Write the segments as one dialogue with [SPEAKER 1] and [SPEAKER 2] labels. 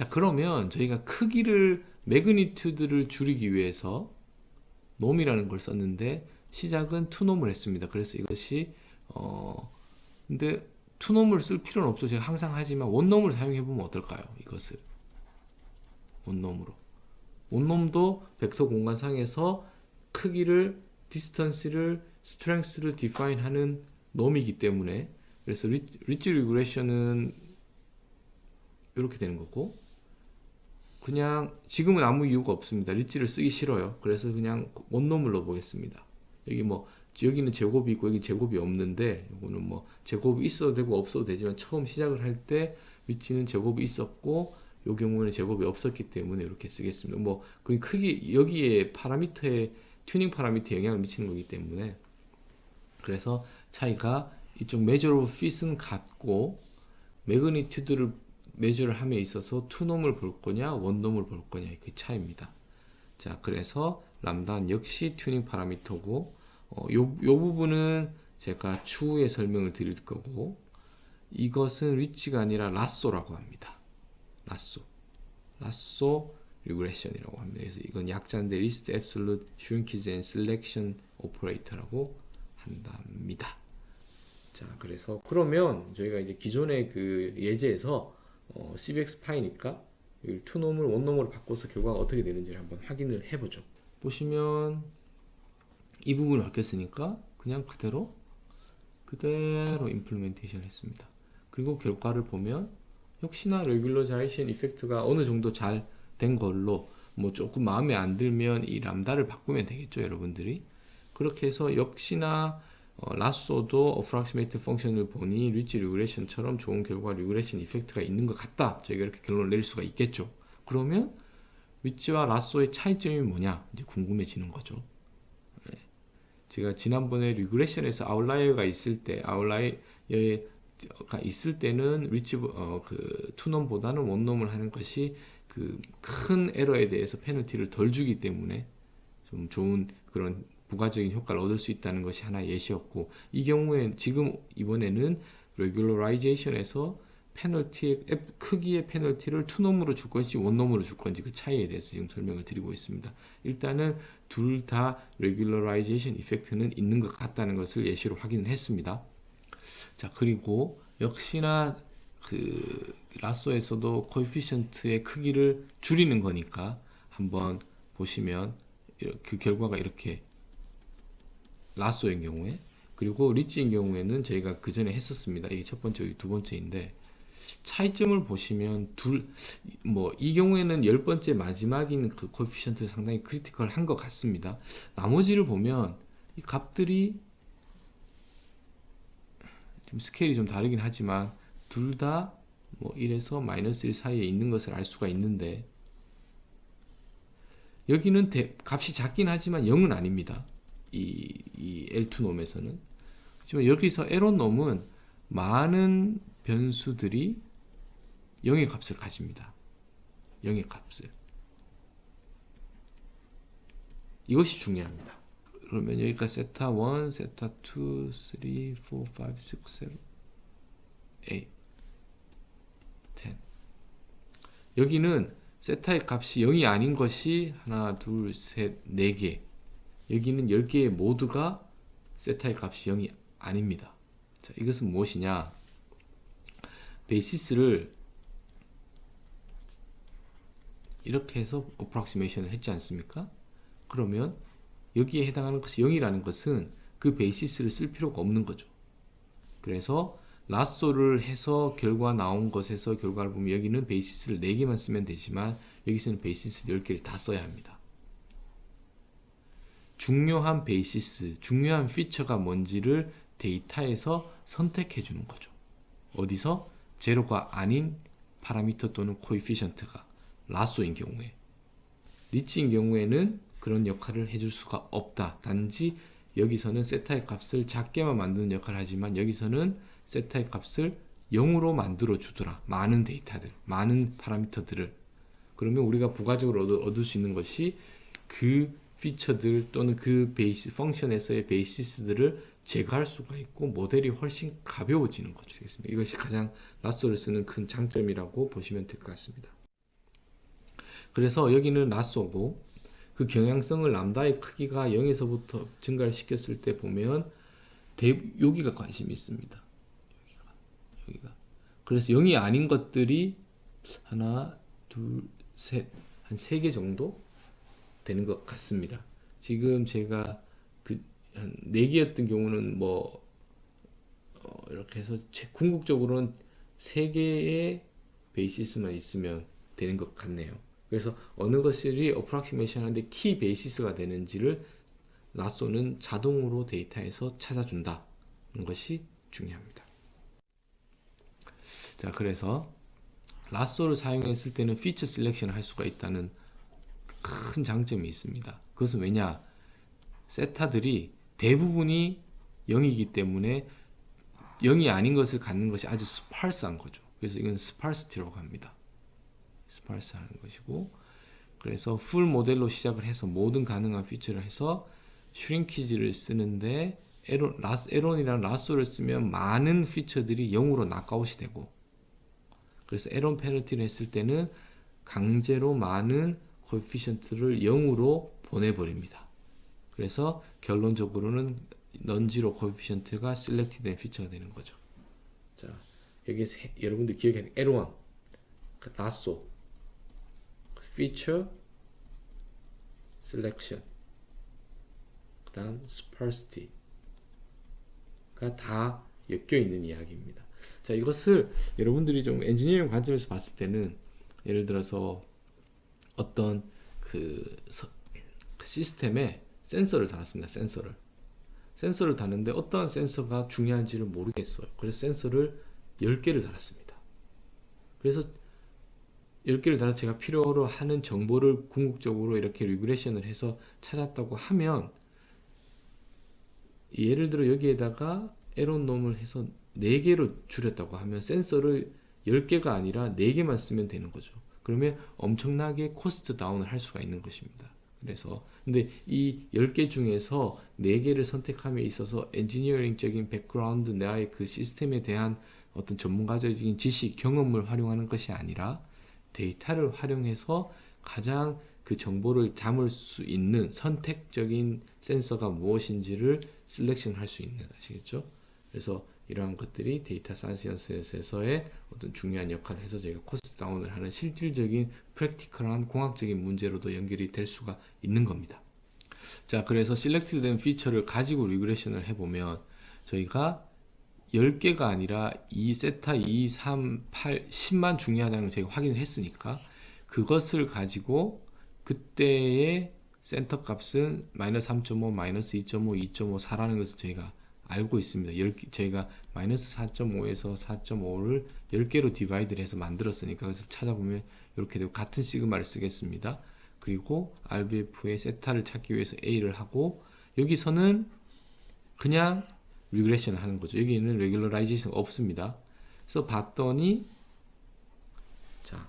[SPEAKER 1] 자, 그러면 저희가 크기를 매그니튜드를 줄이기 위해서 놈이라는 걸 썼는데 시작은 투놈을 했습니다. 그래서 이것이 어 근데 투놈을 쓸 필요는 없죠. 제가 항상 하지만 원놈을 사용해 보면 어떨까요? 이것을 원놈으로 원놈도 벡터 공간상에서 크기를 디스턴스를 스트렝스를 디파인하는 놈이기 때문에 그래서 리, 리치 리그레션은 이렇게 되는 거고 그냥 지금은 아무 이유가 없습니다. 리치를 쓰기 싫어요. 그래서 그냥 원놈을 넣어보겠습니다. 여기 뭐 여기는 제곱이 있고 여기 제곱이 없는데 이거는 뭐 제곱이 있어도 되고 없어도 되지만 처음 시작을 할때 리치는 제곱이 있었고 요 경우에는 제곱이 없었기 때문에 이렇게 쓰겠습니다. 뭐 그 크기 여기에 파라미터에 튜닝 파라미터에 영향을 미치는 거기 때문에 그래서 차이가 이쪽 메저러 오브 핏은 같고 매그니튜드를 메저를 함에 있어서 투놈을 볼 거냐 원놈을 볼 거냐 그 차이입니다. 자 그래서 람다는 역시 튜닝 파라미터고 어, 요, 요 부분은 제가 추후에 설명을 드릴 거고 이것은 리치가 아니라 라쏘라고 합니다. 라쏘 라쏘 리그레션이라고 합니다. 그래서 이건 약자인데 리스트 앱솔루트 슈링키즈 앤 셀렉션 오퍼레이터라고 한답니다. 자, 그래서 그러면 저희가 이제 기존의 그 예제에서 어, CBX 파이니까 이 투놈을 원놈으로 바꿔서 결과가 어떻게 되는지를 한번 확인을 해보죠. 보시면 이 부분이 바뀌었으니까 그냥 그대로 그대로 임플리멘테이션 했습니다. 그리고 결과를 보면 역시나 레귤러자이션 이펙트가 어느 정도 잘 된 걸로 뭐 조금 마음에 안 들면 이 람다를 바꾸면 되겠죠, 여러분들이. 그렇게 해서 역시나 어, 라쏘도 어프락시메이트 펑션을 보니 리치 리그레션처럼 좋은 결과 리그레션 이펙트가 있는 것 같다. 저희가 이렇게 결론을 내릴 수가 있겠죠. 그러면 리치와 라쏘의 차이점이 뭐냐 이제 궁금해지는 거죠. 네. 제가 지난번에 리그레션에서 아웃라이어가 있을 때 아웃라이어가 있을 때는 리치 어, 그 투놈보다는 원놈을 하는 것이 그 큰 에러에 대해서 페널티를 덜 주기 때문에 좀 좋은 그런 부가적인 효과를 얻을 수 있다는 것이 하나 예시였고 이 경우에 지금 이번에는 레귤러라이제이션에서 페널티 크기의 페널티를 투놈으로 줄 건지 원놈으로 줄 건지 그 차이에 대해서 지금 설명을 드리고 있습니다. 일단은 둘다 레귤러라이제이션 이펙트는 있는 것 같다는 것을 예시로 확인을 했습니다. 자 그리고 역시나 그 라쏘에서도 코에피션트의 크기를 줄이는 거니까 한번 보시면 그 결과가 이렇게 라쏘의 경우에 그리고 리치인 경우에는 저희가 그 전에 했었습니다. 이게 첫 번째, 두 번째인데 차이점을 보시면 둘 뭐 이 경우에는 열 번째 마지막인 그 코에피션트 상당히 크리티컬한 것 같습니다. 나머지를 보면 이 값들이 좀 스케일이 좀 다르긴 하지만 둘 다 뭐 1에서 마이너스 1 사이에 있는 것을 알 수가 있는데 여기는 대, 값이 작긴 하지만 0은 아닙니다. 이, 이 L2 놈에서는. 하지만 여기서 L1 놈은 많은 변수들이 0의 값을 가집니다. 0의 값을. 이것이 중요합니다. 그러면 여기가 세타 1, 세타 2, 3, 4, 5, 6, 7, 8, 10. 여기는 세타의 값이 0이 아닌 것이 하나, 둘, 셋, 네 개. 여기는 10개의 모두가 세타의 값이 0이 아닙니다. 자, 이것은 무엇이냐? 베이시스를 이렇게 해서 어프락시메이션을 했지 않습니까? 그러면 여기에 해당하는 것이 0이라는 것은 그 베이시스를 쓸 필요가 없는 거죠. 그래서 라쏘를 해서 결과 나온 것에서 결과를 보면 여기는 베이시스를 4개만 쓰면 되지만 여기서는 베이시스 10개를 다 써야 합니다. 중요한 베이시스, 중요한 피처가 뭔지를 데이터에서 선택해 주는 거죠. 어디서? 제로가 아닌 파라미터 또는 코이피션트가 라쏘인 경우에 리치인 경우에는 그런 역할을 해줄 수가 없다. 단지 여기서는 세타의 값을 작게만 만드는 역할을 하지만 여기서는 세타의 값을 0으로 만들어 주더라. 많은 데이터들, 많은 파라미터들을. 그러면 우리가 부가적으로 얻, 얻을 수 있는 것이 그 피처들 또는 그 베이시 펑션에서의 베이시스들을 제거할 수가 있고 모델이 훨씬 가벼워지는 거죠. 이것이 가장 라쏘를 쓰는 큰 장점이라고 보시면 될 것 같습니다. 그래서 여기는 라쏘고 그 경향성을 람다의 크기가 0에서부터 증가를 시켰을 때 보면 대, 여기가 관심이 있습니다. 여기가 여기가 그래서 0이 아닌 것들이 하나 둘 셋 한 세 개 정도 되는 것 같습니다. 지금 제가 그한네 개였던 경우는 뭐 어, 이렇게 해서 제- 궁극적으로는 세 개의 베이시스만 있으면 되는 것 같네요. 그래서 어느 것이 어프락시메이션 하는데 키 베이시스가 되는지를 라쏘는 자동으로 데이터에서 찾아준다는 것이 중요합니다. 자, 그래서 라쏘를 사용했을 때는 피처 셀렉션을 할 수가 있다는 큰 장점이 있습니다. 그것은 왜냐? 세타들이 대부분이 0이기 때문에 0이 아닌 것을 갖는 것이 아주 스파르스한 거죠. 그래서 이건 스파르시티라고 합니다. 하는 것이고 그래서 풀 모델로 시작을 해서 모든 가능한 피처를 해서 슈링키지를 쓰는데 에론, 라스, 에론이랑 라쏘를 쓰면 많은 피처들이 0으로 낙아웃이 되고 그래서 에론 페널티를 했을 때는 강제로 많은 코에피션트를 0으로 보내버립니다. 그래서 결론적으로는 넌지로 코에피션트가 셀렉티된 피처가 되는 거죠. 자, 여기 세, 여러분들. L1, 그 라쏘, feature, selection, 그 다음 sparsity. 가 다 엮여 있는 이야기입니다. 자, 이것을 여러분들이 좀 엔지니어링 관점에서 봤을 때는 예를 들어서 어떤 그, 서, 그 시스템에 센서를 달았습니다. 센서를. 센서를 다는데 어떠한 센서가 중요한지를 모르겠어요. 그래서 센서를 10개를 달았습니다. 그래서 10개를 달아서 제가 필요로 하는 정보를 궁극적으로 이렇게 리그레션을 해서 찾았다고 하면 예를 들어 여기에다가 에론 놈을 해서 4개로 줄였다고 하면 센서를 10개가 아니라 4개만 쓰면 되는 거죠. 그러면 엄청나게 코스트 다운을 할 수가 있는 것입니다. 그래서 근데 이 10개 중에서 4개를 선택함에 있어서 엔지니어링적인 백그라운드 나의 그 시스템에 대한 어떤 전문가적인 지식, 경험을 활용하는 것이 아니라 데이터를 활용해서 가장 그 정보를 담을 수 있는 선택적인 센서가 무엇인지를 셀렉션 할 수 있는 아시겠죠? 그래서 이러한 것들이 데이터 사이언스에서의 어떤 중요한 역할을 해서 저희가 코스트 다운을 하는 실질적인 프랙티컬한 공학적인 문제로도 연결이 될 수가 있는 겁니다. 자, 그래서 셀렉트된 피처를 가지고 리그레션을 해보면 저희가 10개가 아니라 2 세타 2, 3, 8, 10만 중요하다는 걸 제가 확인을 했으니까 그것을 가지고 그때의 센터 값은 마이너스 3.5, 마이너스 2.5, 2.5, 4라는 것을 저희가 알고 있습니다. 10, 저희가 마이너스 4.5에서 4.5를 10개로 디바이드를 해서 만들었으니까 그래서 찾아보면 이렇게 되고 같은 시그마를 쓰겠습니다. 그리고 RBF의 세타를 찾기 위해서 A를 하고 여기서는 그냥 리그레션 하는 거죠. 여기는 레귤러라이제이션 없습니다. 그래서 봤더니 자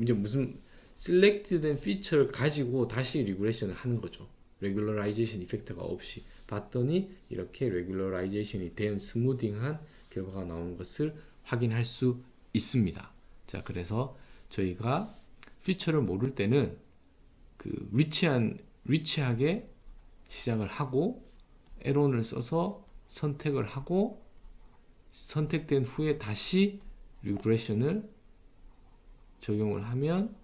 [SPEAKER 1] 이제 무슨 셀렉트된 피처를 가지고 다시 리그레션을 하는 거죠. 레귤러라이제이션 이펙트가 없이 봤더니 이렇게 레귤러라이제이션이 된 스무딩한 결과가 나오는 것을 확인할 수 있습니다. 자, 그래서 저희가 피처를 모를 때는 그 리치한 리치하게 시작을 하고 에론을 써서 선택을 하고 선택된 후에 다시 리그레션을 적용을 하면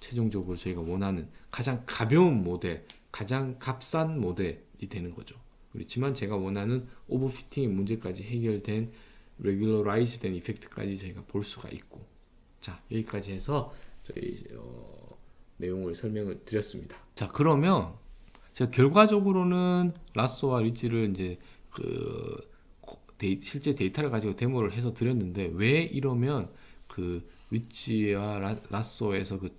[SPEAKER 1] 최종적으로 저희가 원하는 가장 가벼운 모델, 가장 값싼 모델이 되는 거죠. 그렇지만 제가 원하는 오버피팅의 문제까지 해결된 레귤러라이즈 된 이펙트까지 저희가 볼 수가 있고 자 여기까지 해서 저희 어, 내용을 설명을 드렸습니다. 자 그러면 제가 결과적으로는 라쏘와 리치를 이제 그 데이, 실제 데이터를 가지고 데모를 해서 드렸는데 왜 이러면 그 리치와 라, 라쏘에서 그,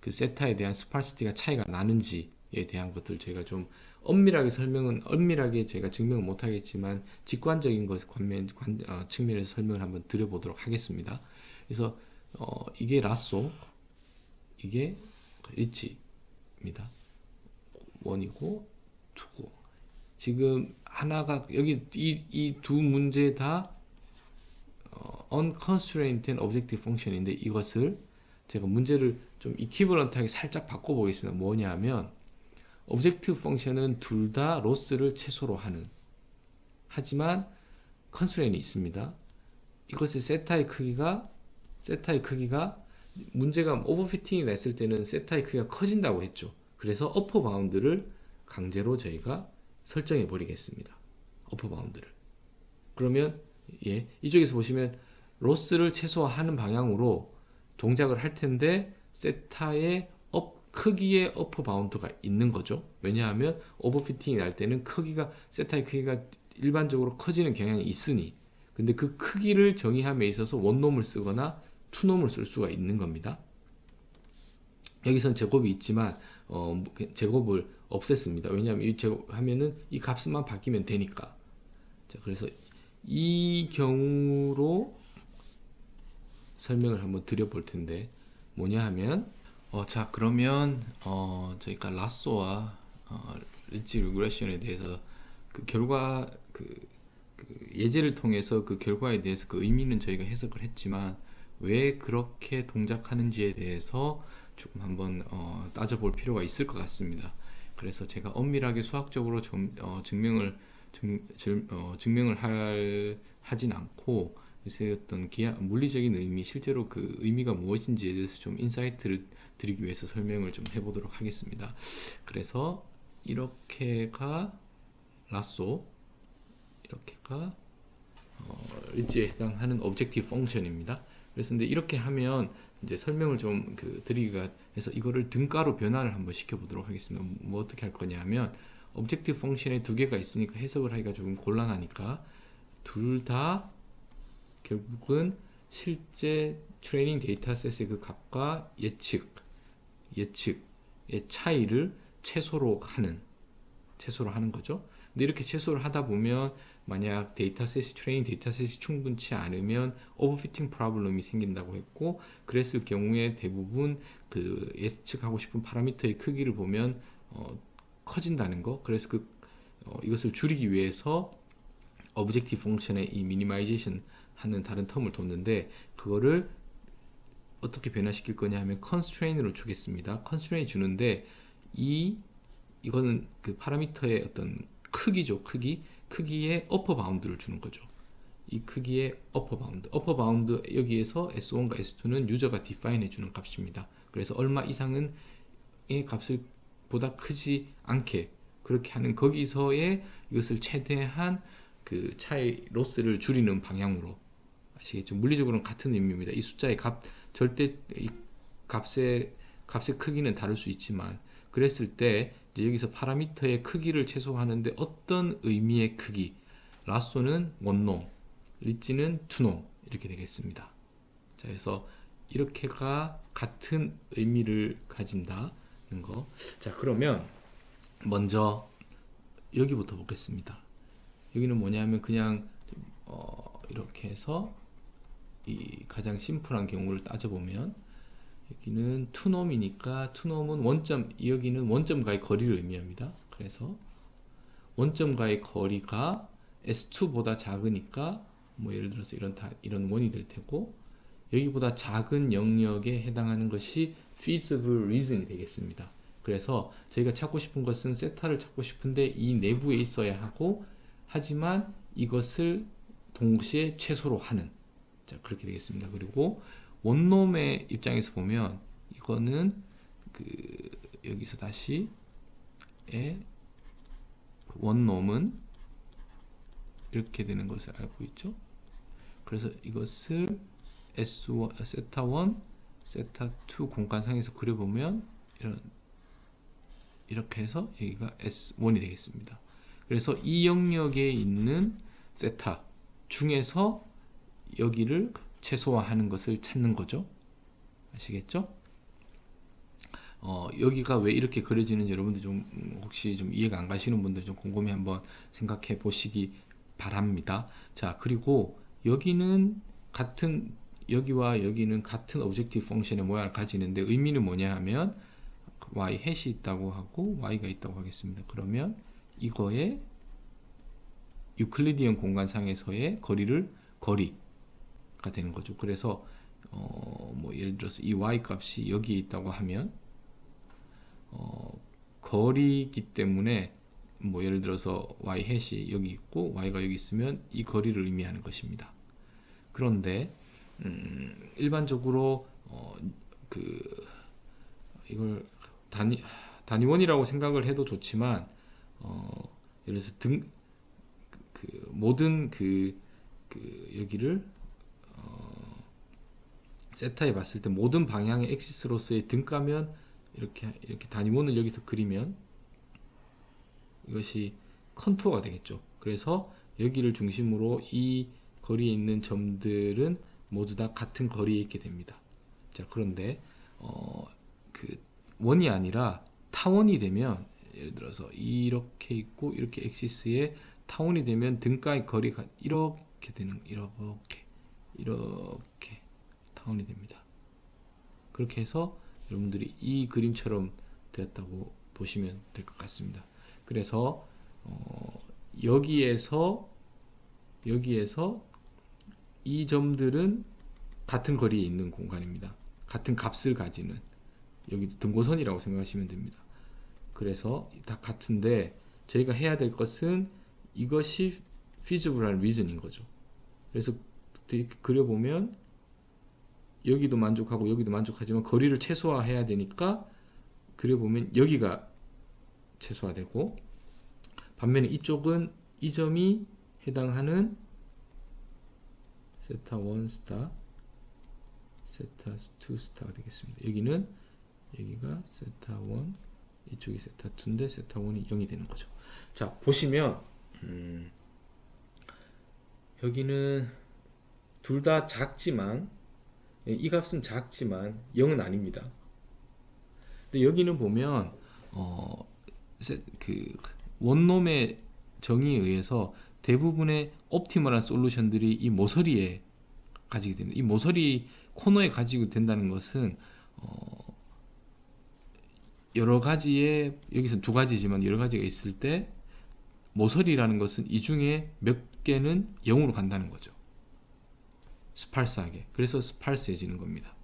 [SPEAKER 1] 그 세타에 대한 스파시티가 차이가 나는지에 대한 것들 저희가 좀 엄밀하게 설명은 엄밀하게 제가 증명을 못하겠지만 직관적인 것 관면 관, 어, 측면에서 설명을 한번 드려보도록 하겠습니다. 그래서 어, 이게 라쏘, 이게 리치입니다. 원이고 투고 지금 하나가 여기 이 이 두 문제 다 어, unconstrained objective function인데 이것을 제가 문제를 좀 이퀴버런트하게 살짝 바꿔보겠습니다. 뭐냐면 오브젝트 펑션은 둘 다 로스를 최소로 하는 하지만 컨스트레인이 있습니다. 이것의 세타의 크기가 세타의 크기가 문제가 오버피팅이 났을 때는 세타의 크기가 커진다고 했죠. 그래서 어퍼 바운드를 강제로 저희가 설정해 버리겠습니다. 어퍼 바운드를. 그러면 예, 이쪽에서 보시면 로스를 최소화하는 방향으로 동작을 할 텐데 세타의 업 크기의 어퍼 바운드가 있는 거죠. 왜냐하면 오버피팅이 날 때는 크기가 세타의 크기가 일반적으로 커지는 경향이 있으니 근데 그 크기를 정의함에 있어서 원놈을 쓰거나 투놈을 쓸 수가 있는 겁니다. 여기선 제곱이 있지만 어, 제곱을 없앴습니다. 왜냐하면 이 제곱하면은 이 값만 바뀌면 되니까. 자, 그래서 이 경우로 설명을 한번 드려볼 텐데 뭐냐 하면 어, 자 그러면 어, 저희가 라쏘와 어, 리치 리그레션에 대해서 그 결과 그, 그 예제를 통해서 그 결과에 대해서 그 의미는 저희가 해석을 했지만 왜 그렇게 동작하는지에 대해서 조금 한번 어, 따져볼 필요가 있을 것 같습니다. 그래서 제가 엄밀하게 수학적으로 점, 어, 증명을 증, 증, 어, 증명을 할, 하진 않고 어떤 기하, 물리적인 의미, 실제로 그 의미가 무엇인지에 대해서 좀 인사이트를 드리기 위해서 설명을 좀 해보도록 하겠습니다. 그래서 이렇게가 라쏘, 이렇게가 어, 일지에 해당하는 오브젝티브 펑션입니다. 그래서 근데 이렇게 하면 이제 설명을 좀 그 드리기가 해서 이거를 등가로 변화를 한번 시켜보도록 하겠습니다. 뭐 어떻게 할 거냐면 오브젝티브 펑션에 두 개가 있으니까 해석을 하기가 조금 곤란하니까 둘다 결국은 실제 트레이닝 데이터셋의 그 값과 예측 예측의 차이를 최소로 하는 최소로 하는 거죠. 근데 이렇게 최소를 하다 보면 만약 데이터셋이 트레이닝 데이터셋이 충분치 않으면 오버피팅 프로블럼이 생긴다고 했고 그랬을 경우에 대부분 그 예측하고 싶은 파라미터의 크기를 보면 어, 커진다는 거. 그래서 그 어, 이것을 줄이기 위해서 오브젝티브 펑션의 이 미니마이제이션 하는 다른 텀을 뒀는데 그거를 어떻게 변화시킬 거냐 하면 컨스트레인으로 주겠습니다. 컨스트레인 주는데 이 이거는 그 파라미터의 어떤 크기죠. 크기. 크기의 어퍼 바운드를 주는 거죠. 이 크기의 어퍼 바운드. 어퍼 바운드 여기에서 S1과 S2는 유저가 디파인 해 주는 값입니다. 그래서 얼마 이상은 의 값을 보다 크지 않게 그렇게 하는 거기서의 이것을 최대한 그 차이 로스를 줄이는 방향으로 아시겠죠? 물리적으로는 같은 의미입니다. 이 숫자의 값 절대 이 값의 값의 크기는 다를 수 있지만 그랬을 때 이제 여기서 파라미터의 크기를 최소화하는데 어떤 의미의 크기 라쏘는 원놈 리찌는 투놈 이렇게 되겠습니다. 자, 그래서 이렇게가 같은 의미를 가진다는 거. 자, 그러면 먼저 여기부터 보겠습니다. 여기는 뭐냐면 그냥 어, 이렇게 해서 이 가장 심플한 경우를 따져보면 여기는 투놈이니까 투놈은 원점 여기는 원점과의 거리를 의미합니다. 그래서 원점과의 거리가 S2보다 작으니까 뭐 예를 들어서 이런 다, 이런 원이 될 테고 여기보다 작은 영역에 해당하는 것이 feasible reason이 되겠습니다. 그래서 저희가 찾고 싶은 것은 세타를 찾고 싶은데 이 내부에 있어야 하고 하지만 이것을 동시에 최소로 하는 자 그렇게 되겠습니다. 그리고 원놈의 입장에서 보면 이거는 그 여기서 다시 의 원놈은 이렇게 되는 것을 알고 있죠. 그래서 이것을 S1, 세타 1, 세타 2 공간상에서 그려보면 이런 이렇게 해서 여기가 S1이 되겠습니다. 그래서 이 영역에 있는 세타 중에서 여기를 최소화하는 것을 찾는 거죠. 아시겠죠? 어, 여기가 왜 이렇게 그려지는지 여러분들 좀 음, 혹시 좀 이해가 안 가시는 분들 좀 곰곰이 한번 생각해 보시기 바랍니다. 자, 그리고 여기는 같은 여기와 여기는 같은 오브젝티브 펑션의 모양을 가지는데 의미는 뭐냐 하면 y 햇이 있다고 하고 y가 있다고 하겠습니다. 그러면 이거의 유클리디언 공간상에서의 거리를 거리 가 되는 거죠. 그래서 어, 뭐 예를 들어서 이 y 값이 여기에 있다고 하면 어, 거리이기 때문에 뭐 예를 들어서 y 햇이 여기 있고 y가 여기 있으면 이 거리를 의미하는 것입니다. 그런데 음, 일반적으로 어, 그 이걸 단위 단위원이라고 생각을 해도 좋지만 어, 예를 들어서 등 그 모든 그, 그 여기를 어, 세타에 봤을 때 모든 방향의 엑시스로서의 등가면 이렇게 이렇게 단위원을 여기서 그리면 이것이 컨투어가 되겠죠. 그래서 여기를 중심으로 이 거리에 있는 점들은 모두 다 같은 거리에 있게 됩니다. 자, 그런데 어, 그 원이 아니라 타원이 되면 예를 들어서 이렇게 있고 이렇게 엑시스에 타원이 되면 등가의 거리가 이렇게 되는 이렇게 이렇게 타원이 됩니다. 그렇게 해서 여러분들이 이 그림처럼 되었다고 보시면 될 것 같습니다. 그래서 어, 여기에서 여기에서 이 점들은 같은 거리에 있는 공간입니다. 같은 값을 가지는 여기도 등고선이라고 생각하시면 됩니다. 그래서 다 같은데 저희가 해야 될 것은 이것이 feasible한 reason인 거죠. 그래서 그려보면 여기도 만족하고 여기도 만족하지만 거리를 최소화해야 되니까 그려보면 여기가 최소화되고 반면에 이쪽은 이 점이 해당하는 세타 1 스타 세타 2 스타가 되겠습니다. 여기는 여기가 세타 1 이쪽이 세타 2인데 세타 1이 0이 되는 거죠. 자 보시면 음, 여기는 둘 다 작지만 이 값은 작지만 0은 아닙니다. 근데 여기는 보면 어, 세- 그 원놈의 정의에 의해서 대부분의 옵티멀한 솔루션들이 이 모서리에 가지게 됩니다. 이 모서리 코너에 가지고 된다는 것은 어, 여러 가지의 여기서 두 가지지만 여러 가지가 있을 때 모서리라는 것은 이 중에 몇 개는 0으로 간다는 거죠. 스팔스하게. 그래서 스팔스해지는 겁니다.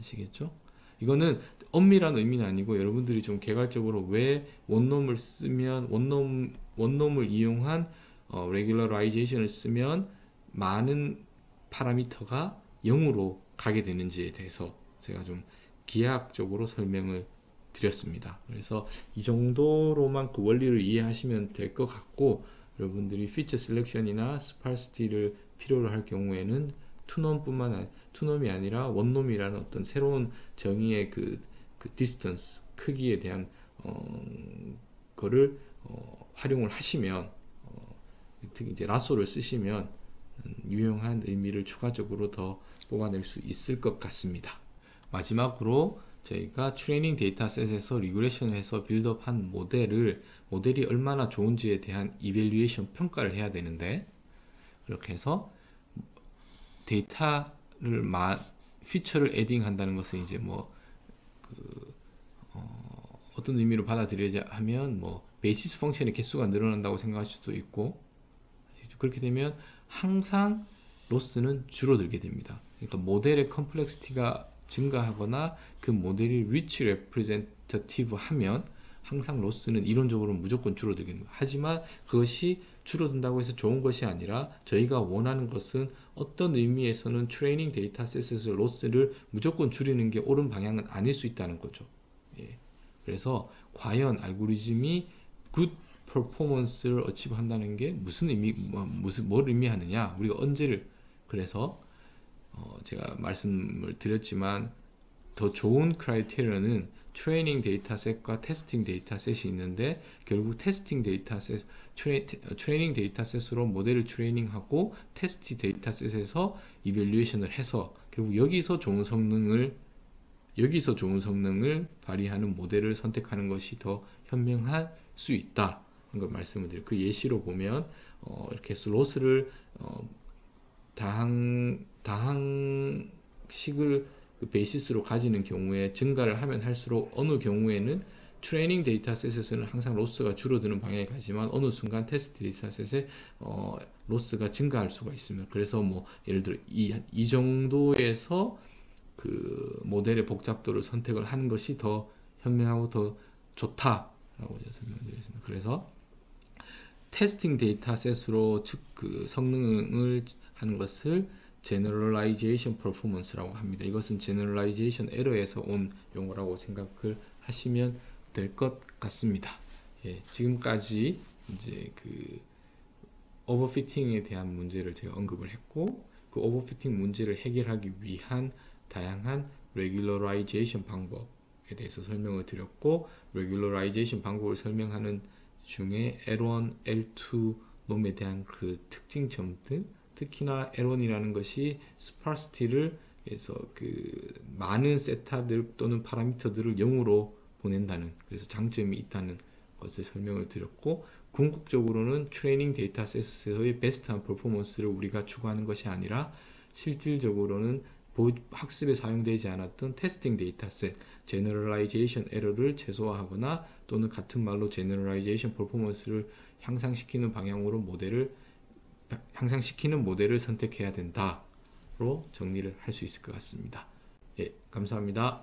[SPEAKER 1] 아시겠죠? 이거는 엄밀한 의미는 아니고 여러분들이 좀 개괄적으로 왜 원놈을 쓰면 원놈 원놈을 이용한 어, 레귤러라이제이션을 쓰면 많은 파라미터가 0으로 가게 되는지에 대해서 제가 좀 기하학적으로 설명을 드렸습니다. 그래서 이 정도로만 그 원리를 이해하시면 될 것 같고 여러분들이 피처 셀렉션이나 스파르시티를 필요로 할 경우에는 투놈뿐만 아니 투놈이 아니라 원놈이라는 어떤 새로운 정의의 그, 그 디스턴스 크기에 대한 어, 거를 어, 활용을 하시면 어, 특히 이제 라소를 쓰시면 음, 유용한 의미를 추가적으로 더 뽑아낼 수 있을 것 같습니다. 마지막으로 저희가 트레이닝 데이터셋에서 리그레션을 해서 빌드업한 모델을 모델이 얼마나 좋은지에 대한 이벨리에이션 평가를 해야 되는데 그렇게 해서 데이터를 마 피처를 에딩 한다는 것은 이제 뭐 그, 어, 어떤 의미로 받아들여야 하면 뭐 베이시스 펑션의 개수가 늘어난다고 생각할 수도 있고? 그렇게 되면 항상 로스는 줄어들게 됩니다. 그러니까 모델의 컴플렉시티가 증가하거나 그 모델이 리치 레프레젠터티브 하면 항상 로스는 이론적으로 무조건 줄어들게 됩니다. 하지만 그것이 줄어든다고 해서 좋은 것이 아니라 저희가 원하는 것은 어떤 의미에서는 트레이닝 데이터셋에서 로스를 무조건 줄이는 게 옳은 방향은 아닐 수 있다는 거죠. 예. 그래서 과연 알고리즘이 굿 퍼포먼스를 어치브 한다는 게 무슨 의미 뭐, 무슨 뭘 의미하느냐 우리가 언제를 그래서 어, 제가 말씀을 드렸지만 더 좋은 크라이테리어는 트레이닝 데이터셋과 테스팅 데이터셋이 있는데 결국 테스팅 데이터셋 트레, 트레이닝 데이터셋으로 모델을 트레이닝하고 테스트 데이터셋에서 이벨리에이션을 해서 결국 여기서 좋은 성능을 여기서 좋은 성능을 발휘하는 모델을 선택하는 것이 더 현명할 수 있다. 걸 말씀을 드려요. 그 예시로 보면 어, 이렇게 로스를 어, 다항 다항식을 그 베이시스로 가지는 경우에 증가를 하면 할수록 어느 경우에는 트레이닝 데이터셋에서는 항상 로스가 줄어드는 방향에 가지만 어느 순간 테스트 데이터셋에 어, 로스가 증가할 수가 있습니다. 그래서 뭐 예를 들어 이, 이 정도에서 그 모델의 복잡도를 선택을 하는 것이 더 현명하고 더 좋다라고 이제 설명드리겠습니다. 그래서 테스팅 데이터셋으로 즉 그 성능을 하는 것을 generalization performance라고 합니다. 이것은 generalization error에서 온 용어라고 생각을 하시면 될 것 같습니다. 예, 지금까지 이제 그 오버피팅에 대한 문제를 제가 언급을 했고 그 오버피팅 문제를 해결하기 위한 다양한 regularization 방법에 대해서 설명을 드렸고 regularization 방법을 설명하는 중에 L1, L2 놈에 대한 그 특징점들 특히나 L1이라는 것이 스파르시티를 그래서 그 많은 세타들 또는 파라미터들을 0으로 보낸다는 그래서 장점이 있다는 것을 설명을 드렸고 궁극적으로는 트레이닝 데이터셋에서의 베스트한 퍼포먼스를 우리가 추구하는 것이 아니라 실질적으로는 보- 학습에 사용되지 않았던 테스팅 데이터셋, 제너럴라이제이션 에러를 최소화하거나 또는 같은 말로 제너럴라이제이션 퍼포먼스를 향상시키는 방향으로 모델을 향상시키는 모델을 선택해야 된다로 정리를 할 수 있을 것 같습니다. 예, 감사합니다.